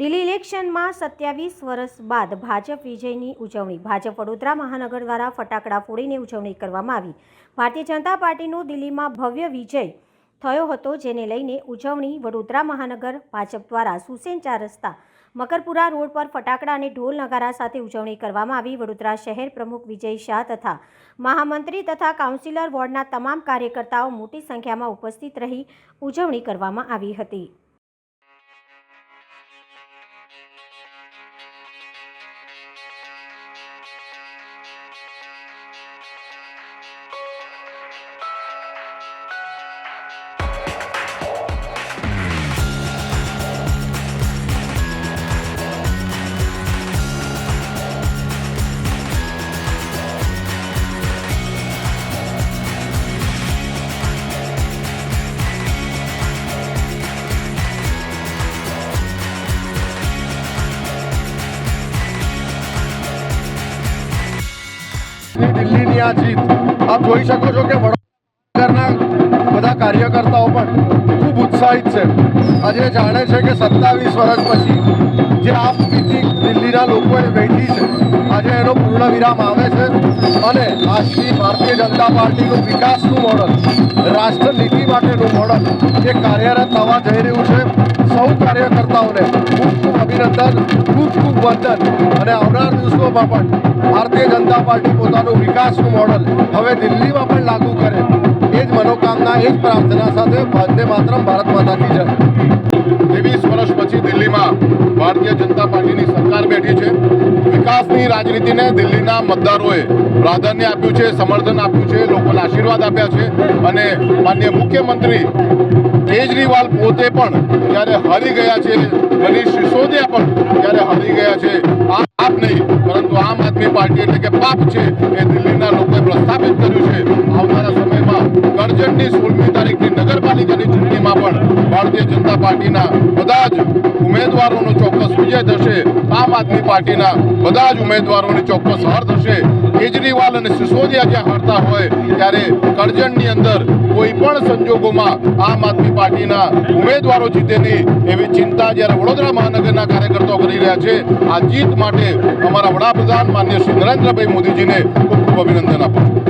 ઇલેક્શનમાં સત્યાવીસ વર્ષ બાદ ભાજપ વિજયની ઉજવણી. ભાજપ વડોદરા મહાનગર દ્વારા ફટાકડા ફોડીને ઉજવણી કરવામાં આવી. ભારતીય જનતા પાર્ટીનો દિલ્હીમાં ભવ્ય વિજય થયો હતો, જેને લઈને ઉજવણી વડોદરા મહાનગર ભાજપ દ્વારા સુસેન ચાર રસ્તા, મકરપુરા રોડ પર ફટાકડા અને ઢોલ નગારા સાથે ઉજવણી કરવામાં આવી. વડોદરા શહેર પ્રમુખ વિજય શાહ તથા મહામંત્રી તથા કાઉન્સિલર વોર્ડના તમામ કાર્યકર્તાઓ મોટી સંખ્યામાં ઉપસ્થિત રહી ઉજવણી કરવામાં આવી હતી. ની દિલ્હીની આ જીત. આપ જોઈ શકો છો કે વડોદરાના બધા કાર્યકર્તાઓ પણ ખૂબ ઉત્સાહિત છે. આજે જાણે છે કે સત્તાવીસ વર્ષ પછી જે આપ દિલ્હીના લોકોએ વેઠી છે, આજે એનો પૂર્ણ વિરામ આવે છે અને આજથી ભારતીય જનતા પાર્ટીનું વિકાસનું મોડલ, રાષ્ટ્રનીતિ માટેનું મોડલ એ કાર્યરત થવા જઈ રહ્યું છે. સૌ કાર્યકર્તાઓને અભિનંદન ખૂબ ખૂબ વંદન અને આવનાર દિવસોમાં પણ ભારતીય જનતા પાર્ટી પોતાનું વિકાસનું મોડલ હવે દિલ્હીમાં પણ લાગુ કરે. એ જ મનોકામના, એ જ પ્રાર્થના સાથે વંદે માતરમ, ભારત માતા કી જય. ત્રેવીસ વર્ષ પછી દિલ્હીમાં ભારતીય જનતા પાર્ટીની સરકાર બેઠી વિકાસની રાજનીતિને દિલ્હીના મતદારોએ પ્રાધાન્ય આપ્યું છે, સમર્થન આપ્યું છે, લોકોને આશીર્વાદ આપ્યા છે અને માન્ય મુખ્યમંત્રી કેજરીવાલ પોતે પણ જ્યારે હારી ગયા છે મનીષ સિસોદિયા પણ જ્યારે હારી ગયા છે આ આપ નહીં, પરંતુ આમ આદમી પાર્ટી એટલે કે પાપ છે એ દિલ્હીના લોકોએ પ્રસ્થાપિત કર્યું છે. આવનારા સમયમાં કરજણની સોળમી તારીખની નગરપાલિકાની ચૂંટણીમાં પણ ભારતીય જનતા પાર્ટીના બધા જ ઉમેદવારોનો ચોક્કસ વિજય થશે. આમ આદમી પાર્ટીના બધા જ ઉમેદવારોને ચોક્કસ હાર થશે. કેજરીવાલ અને સિસોદિયા જ્યાં હારતા હોય, ત્યારે કરજણની અંદર કોઈ પણ સંજોગોમાં આમ આદમી પાર્ટીના ઉમેદવારો જીતે નહીં, એવી ચિંતા જ્યારે વડોદરા મહાનગરના કાર્યકર્તાઓ કરી રહ્યા છે. આ જીત માટે અમારા વડાપ્રધાન માન્ય શ્રી નરેન્દ્રભાઈ મોદીજીને ખૂબ ખૂબ અભિનંદન આપું છું.